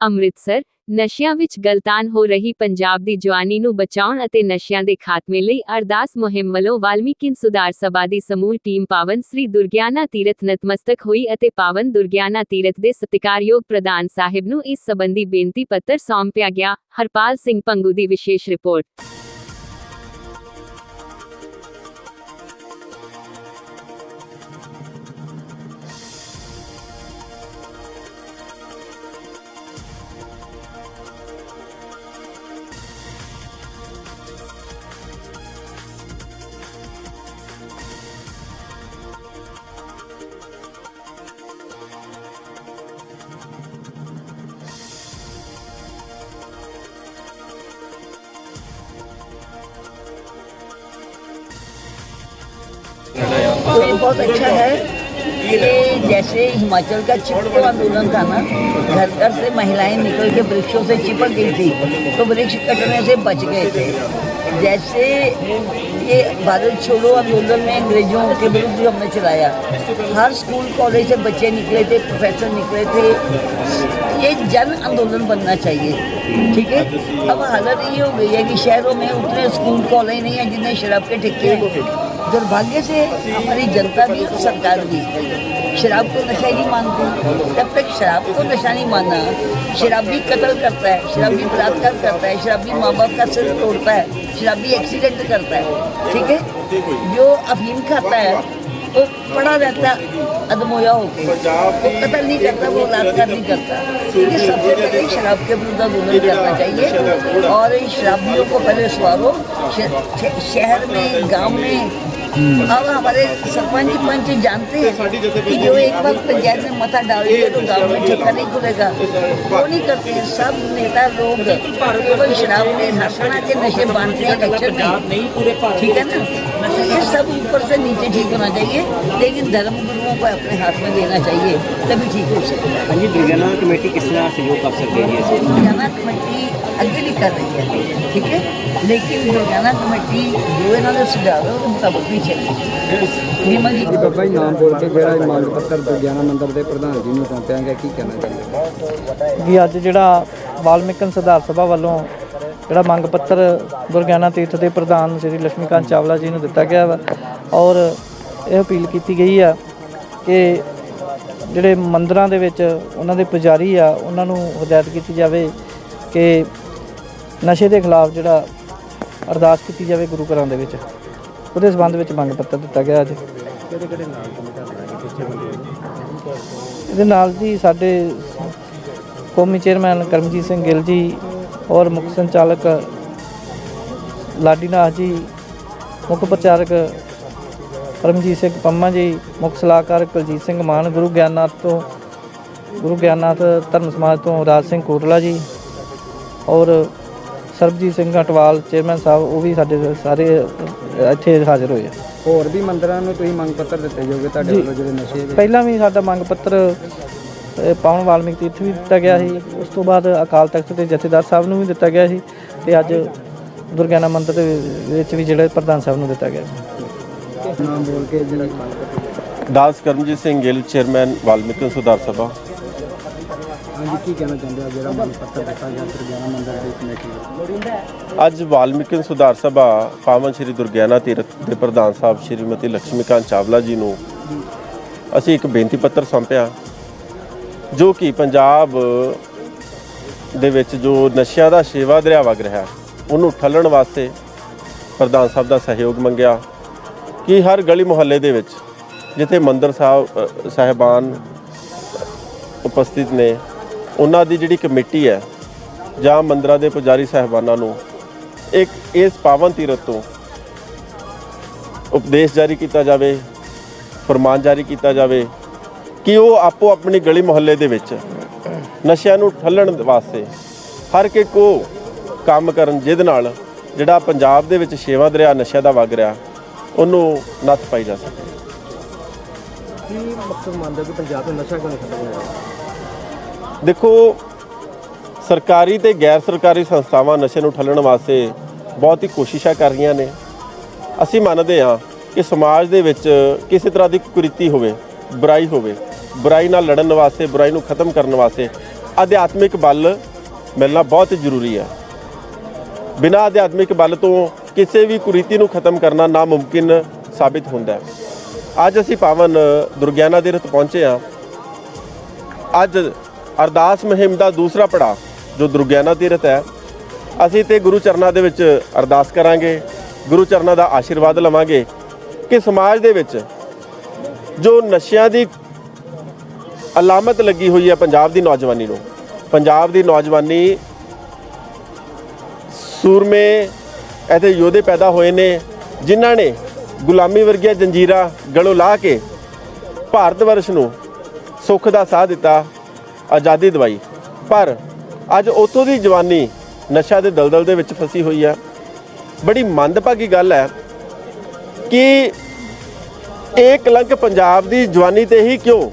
ਅੰਮ੍ਰਿਤਸਰ, ਨਸ਼ਿਆਂ ਵਿੱਚ ਗਲਤਾਨ ਹੋ ਰਹੀ ਪੰਜਾਬ ਦੀ ਜਵਾਨੀ ਨੂੰ ਬਚਾਉਣ ਅਤੇ ਨਸ਼ਿਆਂ ਦੇ ਖਾਤਮੇ ਲਈ ਅਰਦਾਸ ਮੁਹਿੰਮ ਵੱਲੋਂ ਵਾਲਮੀਕਿਨ ਸੁਧਾਰ ਸਭਾ ਦੀ ਸਮੂਹ ਟੀਮ ਪਾਵਨ ਸ੍ਰੀ ਦੁਰਗਿਆਨਾ ਤੀਰਥ ਨਤਮਸਤਕ ਹੋਈ ਅਤੇ ਪਾਵਨ ਦੁਰਗਿਆਨਾ ਤੀਰਥ ਦੇ ਸਤਿਕਾਰਯੋਗ ਪ੍ਰਧਾਨ ਸਾਹਿਬ ਨੂੰ ਇਸ ਸੰਬੰਧੀ ਬੇਨਤੀ ਪੱਤਰ ਸੌਂਪਿਆ ਗਿਆ। ਹਰਪਾਲ ਸਿੰਘ ਪੰਗੂ ਦੀ ਵਿਸ਼ੇਸ਼ ਰਿਪੋਰਟ। بہت اچھا ہے۔ کہ جیسے ہماچل کا چپکو آندولن تھا نا، گھر گھر سے مہیلائیں نکل کے برکشوں سے چپک گئی تھی، تو برکش کٹنے سے بچ گئے تھے۔ جیسے یہ بھارت چھوڑو، آندولن میں انگریزوں کے برد ہم نے چلایا۔ ہر اسکول کالج سے بچے نکلے تھے، پروفیسر نکلے تھے۔ یہ جن آندولن بننا چاہیے، ٹھیک ہے؟ اب حالت یہ ہو گئی ہے کہ شہروں میں اتنے اسکول کالج نہیں ہیں جتنے شراب کے ٹھیکے ہیں۔ دربھاگیہ سے ہماری جنتا بھی اور سرکار بھی۔ شراب کو نشہ نہیں مانتی جب تک شراب کو نشہ نہیں مانا شرابی قتل کرتا ہے، شرابی بلاکار کرتا ہے، شرابی ماں باپ کا سر توڑتا ہے، شرابی ایکسیڈنٹ کرتا ہے۔ ٹھیک ہے؟ جو افیم کھاتا ہے وہ پڑا رہتا ادمویا ہو کے وہ قتل نہیں کرتا وہ لاپتہ نہیں کرتا یہ سب سے پہلے شراب کے برودا دونوں کرنا چاہیے اور شرابیوں کو پہلے سوارو شہر میں گاؤں میں اب ہمارے سرپنچ پنچ جانتے ہیں کہ جو ایک وقت پنچایت میں متا ڈالے گا تو گاؤں میں ٹھیکہ نہیں کھلے گا۔ وہ نہیں کرتے سب نیتا لوگ کوئی شراب میں ہسنا کے نشے باندھتے ہیں لیکچر میں۔ ٹھیک ہے نا؟ تو یہ سب اوپر سے نیچے ٹھیک ہونا چاہیے لیکن دھرم گروؤں کو اپنے ہاتھ میں دینا چاہیے تبھی ٹھیک ہو سکے گا۔ ہاں جی، کمیٹی کس طرح سہیوگ کر سکتی ہے؟ کمیٹی ਅੱਗੇ ਨਹੀਂ ਕਰ ਰਹੀ ਹੈ ਠੀਕ ਹੈ? ਲੇਕਿਨ ਰੋਜ਼ਾਨਾ ਕਮੇਟੀ ਜੋ ਇਹਨਾਂ ਦੇ ਸੁਝਾਅ ਉਹ ਮੁਤਾਬਕ ਵੀ ਚੱਲੇ ਨਿਮਾ ਜੀ। ਬਾਬਾ ਜੀ ਨਾਮ ਬੋਲ ਕੇ ਜਿਹੜਾ ਇਮਾਨ ਪੱਤਰ ਵਿਗਿਆਨਾ ਮੰਦਰ ਦੇ ਪ੍ਰਧਾਨ ਜੀ ਨੂੰ ਸੌਂਪਿਆ ਕੀ ਕਹਿਣਾ ਚਾਹੀਦਾ ਜੀ ਅੱਜ ਜਿਹੜਾ ਵਾਲਮਿਕਨ ਸਿਧਾਰ ਸਭਾ ਵੱਲੋਂ ਜਿਹੜਾ ਮੰਗ ਪੱਤਰ ਦੁਰਗਿਆਨਾ ਤੀਰਥ ਦੇ ਪ੍ਰਧਾਨ ਸ੍ਰੀ ਲక్ష్ਮੀਕਾਂਤ ਚਾਵਲਾ ਜੀ ਨੂੰ ਦਿੱਤਾ ਗਿਆ ਵਾ ਔਰ ਇਹ ਅਪੀਲ ਕੀਤੀ ਗਈ ਆ ਕਿ ਜਿਹੜੇ ਮੰਦਰਾਂ ਦੇ ਵਿੱਚ ਉਹਨਾਂ ਦੇ ਪੁਜਾਰੀ ਆ ਉਹਨਾਂ ਨੂੰ ਹਦਾਇਤ ਕੀਤੀ ਜਾਵੇ ਕਿ ਨਸ਼ੇ ਦੇ ਖਿਲਾਫ ਜਿਹੜਾ ਅਰਦਾਸ ਕੀਤੀ ਜਾਵੇ ਗੁਰੂ ਘਰਾਂ ਦੇ ਵਿੱਚ ਉਹਦੇ ਸਬੰਧ ਵਿੱਚ ਮੰਗ ਪੱਤਰ ਦਿੱਤਾ ਗਿਆ ਅੱਜ। ਇਹਦੇ ਨਾਲ ਜੀ ਸਾਡੇ ਕੌਮੀ ਚੇਅਰਮੈਨ ਕਰਮਜੀਤ ਸਿੰਘ ਗਿੱਲ ਜੀ ਔਰ ਮੁੱਖ ਸੰਚਾਲਕ ਲਾਡੀਨਾਥ ਜੀ ਮੁੱਖ ਪ੍ਰਚਾਰਕ ਪਰਮਜੀਤ ਸਿੰਘ ਪੰਮਾ ਜੀ ਮੁੱਖ ਸਲਾਹਕਾਰ ਕੁਲਜੀਤ ਸਿੰਘ ਮਾਨ ਗੁਰੂ ਗਿਆਨਨਾਥ ਤੋਂ ਗੁਰੂ ਗਿਆਨਨਾਥ ਧਰਮ ਸਮਾਜ ਤੋਂ ਰਾਜ ਸਿੰਘ ਕੋਟਲਾ ਜੀ ਔਰ ਸਰਬਜੀਤ ਸਿੰਘ ਅਟਵਾਲ ਚੇਅਰਮੈਨ ਸਾਹਿਬ ਉਹ ਵੀ ਸਾਡੇ ਸਾਰੇ ਇੱਥੇ ਹਾਜ਼ਰ ਹੋਏ ਆ। ਹੋਰ ਵੀ ਮੰਦਿਰਾਂ ਨੂੰ ਤੁਸੀਂ ਮੰਗ ਪੱਤਰ ਦਿੱਤੇ ਜਾਓਗੇ ਤੁਹਾਡੇ। ਵੱਲੋਂ ਜਿਹੜੇ ਨਸ਼ੇ ਦੇ? ਪਹਿਲਾਂ ਵੀ ਸਾਡਾ ਮੰਗ ਪੱਤਰ ਅ, ਪਾਵਨ ਵਾਲਮੀਕ ਤੀਰਥ ਵੀ ਦਿੱਤਾ ਗਿਆ ਸੀ। ਉਸ ਤੋਂ ਬਾਅਦ ਅਕਾਲ ਤਖਤ ਦੇ ਜਥੇਦਾਰ ਸਾਹਿਬ ਨੂੰ ਵੀ ਦਿੱਤਾ ਗਿਆ ਸੀ ਤੇ ਅੱਜ ਦੁਰਗਿਆਨਾ ਮੰਦਿਰ ਦੇ ਵਿੱਚ ਵੀ ਜਿਹੜਾ ਪ੍ਰਧਾਨ ਸਾਹਿਬ ਨੂੰ ਦਿੱਤਾ ਗਿਆ ਸੀ। ਨਾਮ ਬੋਲ ਕੇ ਜਿਹੜੀ ਮੰਗ ਪੱਤਰ ਦਾਸ ਕਰਮਜੀਤ ਸਿੰਘ ਗਿੱਲ ਚੇਅਰਮੈਨ ਵਾਲਮੀਕੀ ਸੁਧਾਰ ਸਭਾ। ਹਾਂਜੀ ਕੀ ਕਹਿਣਾ ਚਾਹੁੰਦੇ ਹੋ? ਜਿਹੜਾ ਮੰਗ ਪੱਤਰ ਦਿੱਤਾ ਗਿਆ ਦੁਰਗਿਆਨਾ ਮੰਦਿਰ ਦੀ ਕਮੇਟੀ ਵੱਲੋਂ ਅੱਜ ਵਾਲਮੀਕੀ ਸੁਧਾਰ ਸਭਾ ਪਾਵਨ ਸ਼੍ਰੀ ਦੁਰਗਿਆਨਾ ਤੀਰਥ ਦੇ ਪ੍ਰਧਾਨ ਸਾਹਿਬ ਸ਼੍ਰੀਮਤੀ ਲక్ష్ਮੀਕਾਂਤ ਚਾਵਲਾ ਜੀ ਨੂੰ ਅਸੀਂ ਇੱਕ ਬੇਨਤੀ ਪੱਤਰ ਸੌਂਪਿਆ ਜੋ ਕਿ ਪੰਜਾਬ ਦੇ ਵਿੱਚ ਜੋ ਨਸ਼ਿਆਂ ਦਾ ਸੇਵਾ ਦਰਿਆ ਵਗ ਰਿਹਾ ਉਹਨੂੰ ਠੱਲਣ ਵਾਸਤੇ ਪ੍ਰਧਾਨ ਸਾਹਿਬ ਦਾ ਸਹਿਯੋਗ ਮੰਗਿਆ ਕਿ ਹਰ ਗਲੀ ਮੁਹੱਲੇ ਦੇ ਵਿੱਚ ਜਿੱਥੇ ਮੰਦਰ ਸਾਹਿਬ ਅ, ਸਾਹਿਬਾਨ ਉਪਸਥਿਤ ਨੇ ਉਹਨਾਂ ਦੀ ਜਿਹੜੀ ਕਮੇਟੀ ਹੈ ਜਾਂ ਮੰਦਰਾਂ ਦੇ ਪੁਜਾਰੀ ਸਾਹਿਬਾਨਾਂ ਨੂੰ ਇੱਕ ਇਸ ਪਾਵਨ ਤੀਰਥ ਤੋਂ ਉਪਦੇਸ਼ ਜਾਰੀ ਕੀਤਾ ਜਾਵੇ, ਫਰਮਾਨ ਜਾਰੀ ਕੀਤਾ ਜਾਵੇ ਕਿ ਉਹ ਆਪੋ ਆਪਣੀ ਗਲੀ ਮੁਹੱਲੇ ਦੇ ਵਿੱਚ ਨਸ਼ਿਆਂ ਨੂੰ ਠੱਲਣ ਵਾਸਤੇ ਹਰ ਇੱਕ ਕੋ ਕੰਮ ਕਰਨ ਜਿਹਦੇ ਨਾਲ ਜਿਹੜਾ ਪੰਜਾਬ ਦੇ ਵਿੱਚ ਛੇਵਾਂ ਦਰਿਆ ਨਸ਼ਿਆਂ ਦਾ ਵਗ ਰਿਹਾ, ਉਹਨੂੰ ਨੱਥ ਪਾਈ ਜਾ ਸਕੇ। ਕੀ ਮਕਸਦ ਮੰਨਦੇ ਕਿ ਪੰਜਾਬ ਤੋਂ ਨਸ਼ਾ ਕਿਉਂ ਖਤਮ ਹੋਇਆ ਦੇਖੋ, ਸਰਕਾਰੀ ਤੇ ਗੈਰ ਸਰਕਾਰੀ ਸੰਸਥਾਵਾਂ ਨਸ਼ੇ ਨੂੰ ਠੱਲਣ ਵਾਸਤੇ ਬਹੁਤ ਹੀ ਕੋਸ਼ਿਸ਼ਾਂ ਕਰ ਰਹੀਆਂ ਨੇ। ਅਸੀਂ ਮੰਨਦੇ ਹਾਂ ਕਿ ਸਮਾਜ ਦੇ ਵਿੱਚ ਕਿਸੇ ਤਰ੍ਹਾਂ ਦੀ ਕੁਰੀਤੀ ਹੋਵੇ, ਬੁਰਾਈ ਹੋਵੇ, ਬੁਰਾਈ ਨਾਲ ਲੜਨ ਵਾਸਤੇ, ਬੁਰਾਈ ਨੂੰ ਖਤਮ ਕਰਨ ਵਾਸਤੇ ਅਧਿਆਤਮਿਕ ਬਲ ਮਿਲਣਾ ਬਹੁਤ ਜ਼ਰੂਰੀ ਹੈ। ਬਿਨਾਂ ਅਧਿਆਤਮਿਕ ਬਲ ਤੋਂ ਕਿਸੇ ਵੀ ਕੁਰੀਤੀ ਨੂੰ ਖਤਮ ਕਰਨਾ ਨਾਮੁਮਕਿਨ ਸਾਬਿਤ ਹੁੰਦਾ ਹੈ। ਅੱਜ ਅਸੀਂ ਪਾਵਨ ਦੁਰਗਿਆਨਾ ਦੇ ਰਤ ਪਹੁੰਚੇ ਹਾਂ। ਅੱਜ ਅਰਦਾਸ ਮੁਹਿੰਮ ਦਾ ਦੂਸਰਾ ਪੜਾਅ, ਜੋ ਦੁਰਗਿਆਨਾ ਤੀਰਥ ਹੈ। ਅਸੀਂ ਤੇ ਗੁਰੂ ਚਰਨਾਂ ਦੇ ਵਿੱਚ ਅਰਦਾਸ ਕਰਾਂਗੇ, ਗੁਰੂ ਚਰਨਾਂ ਦਾ ਆਸ਼ੀਰਵਾਦ ਲਵਾਂਗੇ ਕਿ ਸਮਾਜ ਦੇ ਵਿੱਚ ਜੋ ਨਸ਼ਿਆਂ ਦੀ ਅਲਾਮਤ ਲੱਗੀ ਹੋਈ ਹੈ ਪੰਜਾਬ ਦੀ ਨੌਜਵਾਨੀ ਨੂੰ, ਪੰਜਾਬ ਦੀ ਨੌਜਵਾਨੀ ਸੂਰਮੇ ਇੱਥੇ ਯੋਧੇ ਪੈਦਾ ਹੋਏ ਨੇ, ਜਿਨ੍ਹਾਂ ਨੇ ਗੁਲਾਮੀ ਵਰਗੀਆਂ ਜੰਜੀਰਾ ਗਲੋਂ ਲਾ ਕੇ ਭਾਰਤ ਵਰਸ਼ ਨੂੰ ਸੁੱਖ ਦਾ ਸਾਹ ਦਿੱਤਾ। ਆਜ਼ਾਦੀ ਦਵਾਈ। ਪਰ ਅੱਜ ਉਤੋਂ ਦੀ ਜਵਾਨੀ ਨਸ਼ਾ ਦੇ ਦਲਦਲ ਦੇ ਵਿੱਚ ਫਸੀ ਹੋਈ ਹੈ। ਬੜੀ ਮੰਦਭਾਗੀ ਗੱਲ ਹੈ ਕਿ ਇਹ ਕਲੰਕ ਪੰਜਾਬ ਦੀ ਜਵਾਨੀ ਤੇ ਹੀ ਕਿਉਂ?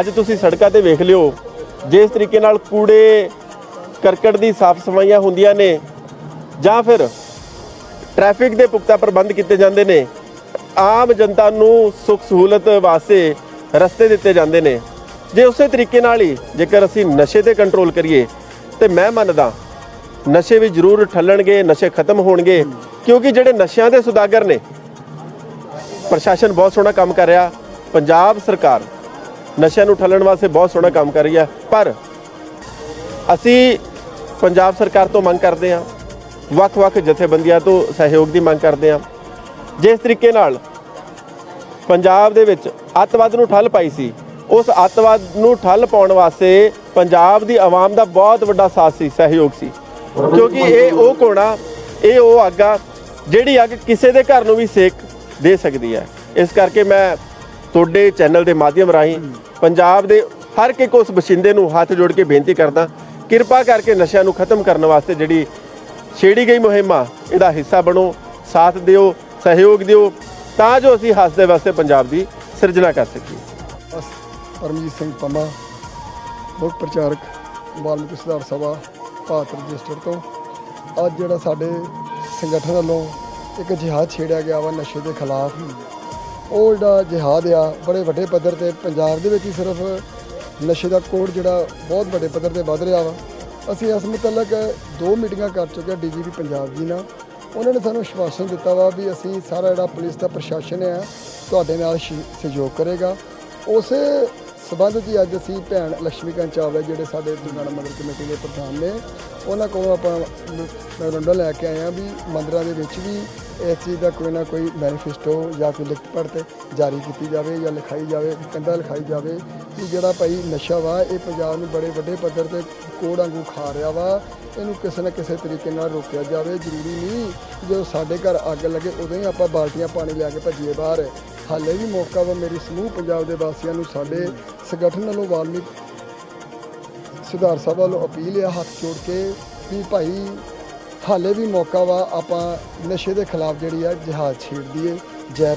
ਅੱਜ ਤੁਸੀਂ ਸੜਕਾਂ ਤੇ ਵੇਖ ਲਿਓ, ਜਿਸ ਤਰੀਕੇ ਨਾਲ ਕੂੜੇ, ਕਰਕਟ ਦੀ ਸਾਫ਼ ਸਫਾਈਆਂ ਹੁੰਦੀਆਂ ਨੇ, ਜਾਂ ਫਿਰ ਟ੍ਰੈਫਿਕ ਦੇ ਪੁਖਤਾ ਪ੍ਰਬੰਧ ਕੀਤੇ ਜਾਂਦੇ ਨੇ, ਆਮ ਜਨਤਾ ਨੂੰ ਸੁੱਖ ਸਹੂਲਤ ਵਾਸਤੇ ਰਸਤੇ ਦਿੱਤੇ ਜਾਂਦੇ ਨੇ। ਜੇ ਉਸੇ ਤਰੀਕੇ ਨਾਲ ਹੀ ਜੇਕਰ ਅਸੀਂ ਨਸ਼ੇ ਤੇ ਕੰਟਰੋਲ ਕਰੀਏ, ਤੇ ਮੈਂ ਮੰਨਦਾ ਨਸ਼ੇ ਵੀ ਜ਼ਰੂਰ ਠੱਲਣਗੇ, ਨਸ਼ੇ ਖਤਮ ਹੋਣਗੇ, ਕਿਉਂਕਿ ਜਿਹੜੇ ਨਸ਼ਿਆਂ ਦੇ ਸੁਦਾਗਰ ਨੇ, ਪ੍ਰਸ਼ਾਸਨ ਬਹੁਤ ਸੋਹਣਾ ਕੰਮ ਕਰ ਰਿਹਾ, ਪੰਜਾਬ ਸਰਕਾਰ ਨਸ਼ਿਆਂ ਨੂੰ ਠੱਲਣ ਵਾਸਤੇ ਬਹੁਤ ਸੋਹਣਾ ਕੰਮ ਕਰ ਰਹੀ ਹੈ, ਪਰ ਅਸੀਂ ਪੰਜਾਬ ਸਰਕਾਰ ਤੋਂ ਮੰਗ ਕਰਦੇ ਹਾਂ, ਵੱਖ-ਵੱਖ ਜਥੇਬੰਦੀਆਂ ਤੋਂ ਸਹਿਯੋਗ ਦੀ ਮੰਗ ਕਰਦੇ ਹਾਂ। ਜਿਸ ਤਰੀਕੇ ਨਾਲ ਪੰਜਾਬ ਦੇ ਵਿੱਚ ਅੱਤਵਾਦ ਨੂੰ ਠੱਲ ਪਾਈ ਸੀ ਉਸ ਅੱਤਵਾਦ ਨੂੰ ਠੱਲ ਪਾਉਣ ਵਾਸਤੇ ਪੰਜਾਬ ਦੀ ਆਵਾਮ ਦਾ ਬਹੁਤ ਵੱਡਾ ਸਾਥ ਸੀ, ਸਹਿਯੋਗ ਸੀ। ਕਿਉਂਕਿ ਇਹ ਉਹ ਕੋਣਾ ਇਹ ਉਹ ਅੱਗ ਆ, ਜਿਹੜੀ ਅੱਗ ਕਿਸੇ ਦੇ ਘਰ ਨੂੰ ਵੀ ਸੇਕ ਦੇ ਸਕਦੀ ਹੈ। ਇਸ ਕਰਕੇ ਮੈਂ ਤੁਹਾਡੇ ਚੈਨਲ ਦੇ ਮਾਧਿਅਮ ਰਾਹੀਂ ਪੰਜਾਬ ਦੇ ਹਰ ਇੱਕ ਉਸ ਬਸ਼ਿੰਦੇ ਨੂੰ ਹੱਥ ਜੋੜ ਕੇ ਬੇਨਤੀ ਕਰਦਾ, ਕਿਰਪਾ ਕਰਕੇ ਨਸ਼ਿਆਂ ਨੂੰ ਖਤਮ ਕਰਨ ਵਾਸਤੇ ਜਿਹੜੀ ਛੇੜੀ ਗਈ ਮੁਹਿੰਮ ਆ ਇਹਦਾ ਹਿੱਸਾ ਬਣੋ, ਸਾਥ ਦਿਓ, ਸਹਿਯੋਗ ਦਿਓ, ਤਾਂ ਜੋ ਅਸੀਂ ਹੱਸਦੇ ਵਾਸਤੇ ਪੰਜਾਬ ਦੀ ਸਿਰਜਣਾ ਕਰ ਸਕੀਏ। ਬਸ ਪਰਮਜੀਤ ਸਿੰਘ ਪੰਮਾ, ਮੁੱਖ ਪ੍ਰਚਾਰਕ ਵਾਲਮੀਕੀ ਸੁਧਾਰ ਸਭਾ, ਭਾਰਤ ਰਜਿਸਟਰ ਤੋਂ। ਅੱਜ ਜਿਹੜਾ ਸਾਡੇ ਸੰਗਠਨ ਵੱਲੋਂ ਇੱਕ ਜਿਹਾਦ ਛੇੜਿਆ ਗਿਆ ਵਾ ਨਸ਼ੇ ਦੇ ਖਿਲਾਫ ਉਹ ਜਿਹੜਾ ਜਿਹਾਦ ਆ, ਬੜੇ ਵੱਡੇ ਪੱਧਰ ਤੇ ਪੰਜਾਬ ਦੇ ਵਿੱਚ ਹੀ ਸਿਰਫ ਨਸ਼ੇ ਦਾ ਕੋਡ ਜਿਹੜਾ ਬਹੁਤ ਵੱਡੇ ਪੱਧਰ ਤੇ ਵੱਧ ਰਿਹਾ ਵਾ। ਅਸੀਂ ਇਸ ਮੁਤਲਕ ਦੋ ਮੀਟਿੰਗਾਂ ਕਰ ਚੁੱਕੇ ਡੀਜੀਪੀ ਪੰਜਾਬ ਜੀ ਨਾਲ। ਉਹਨਾਂ ਨੇ ਸਾਨੂੰ ਵਿਸ਼ਵਾਸਨ ਦਿੱਤਾ ਵਾ ਵੀ ਅਸੀਂ ਸਾਰਾ ਜਿਹੜਾ ਪੁਲਿਸ ਦਾ ਪ੍ਰਸ਼ਾਸਨ ਹੈ ਤੁਹਾਡੇ ਨਾਲ ਸਹਿਯੋਗ ਕਰੇਗਾ। ਉਸੇ ਸਬੰਧ ਜੀ ਅੱਜ ਅਸੀਂ ਭੈਣ ਲక్ష్ਮੀਕਾਂਤ ਚਾਵਲਾ ਜਿਹੜੇ ਸਾਡੇ ਦੁਰਗਾਣਾ ਮੰਦਰ ਕਮੇਟੀ ਦੇ ਪ੍ਰਧਾਨ ਨੇ, ਉਹਨਾਂ ਕੋਲੋਂ ਆਪਾਂ ਮੈਮੋਰੰਡਮ ਲੈ ਕੇ ਆਏ ਹਾਂ ਵੀ ਮੰਦਰਾਂ ਦੇ ਵਿੱਚ ਵੀ ਇਸ ਚੀਜ਼ ਦਾ ਕੋਈ ਨਾ ਕੋਈ ਮੈਨੀਫੈਸਟੋ ਜਾਂ ਕੋਈ ਲਿਖਤ ਪੜ੍ਹ ਜਾਰੀ ਕੀਤੀ ਜਾਵੇ ਜਾਂ ਲਿਖਾਈ ਜਾਵੇ, ਕੰਧਾ ਲਿਖਾਈ ਜਾਵੇ ਕਿ ਜਿਹੜਾ ਭਾਈ ਨਸ਼ਾ ਵਾ, ਇਹ ਪੰਜਾਬ ਨੂੰ ਬੜੇ ਵੱਡੇ ਪੱਧਰ ਤੇ ਕੋੜ ਵਾਂਗੂ ਖਾ ਰਿਹਾ ਵਾ, ਇਹਨੂੰ ਕਿਸੇ ਨਾ ਕਿਸੇ ਤਰੀਕੇ ਨਾਲ ਰੋਕਿਆ ਜਾਵੇ, ਜ਼ਰੂਰੀ ਨਹੀਂ ਜਦੋਂ ਸਾਡੇ ਘਰ ਅੱਗ ਲੱਗੇ, ਉਦੋਂ ਹੀ ਆਪਾਂ ਬਾਲਟੀਆਂ ਪਾਣੀ ਲਿਆ ਕੇ ਭੱਜੀਏ ਬਾਹਰ। ਹਾਲੇ ਵੀ ਮੌਕਾ ਵਾ ਮੇਰੀ ਸਮੂਹ ਪੰਜਾਬ ਦੇ ਵਾਸੀਆਂ ਨੂੰ, ਸਾਡੇ ਸੰਗਠਨ ਵੱਲੋਂ ਵਾਲਮੀਕ ਸੁਧਾਰ ਸਭਾ ਵੱਲੋਂ ਅਪੀਲ ਆ, ਹੱਥ ਜੋੜ ਕੇ ਵੀ ਭਾਈ ਹਾਲੇ ਵੀ ਮੌਕਾ ਵਾ, ਆਪਾਂ ਨਸ਼ੇ ਦੇ ਖਿਲਾਫ ਜਿਹੜੀ ਆ ਜਿਹਾਦ ਛੇੜ ਦਈਏ, ਜੈ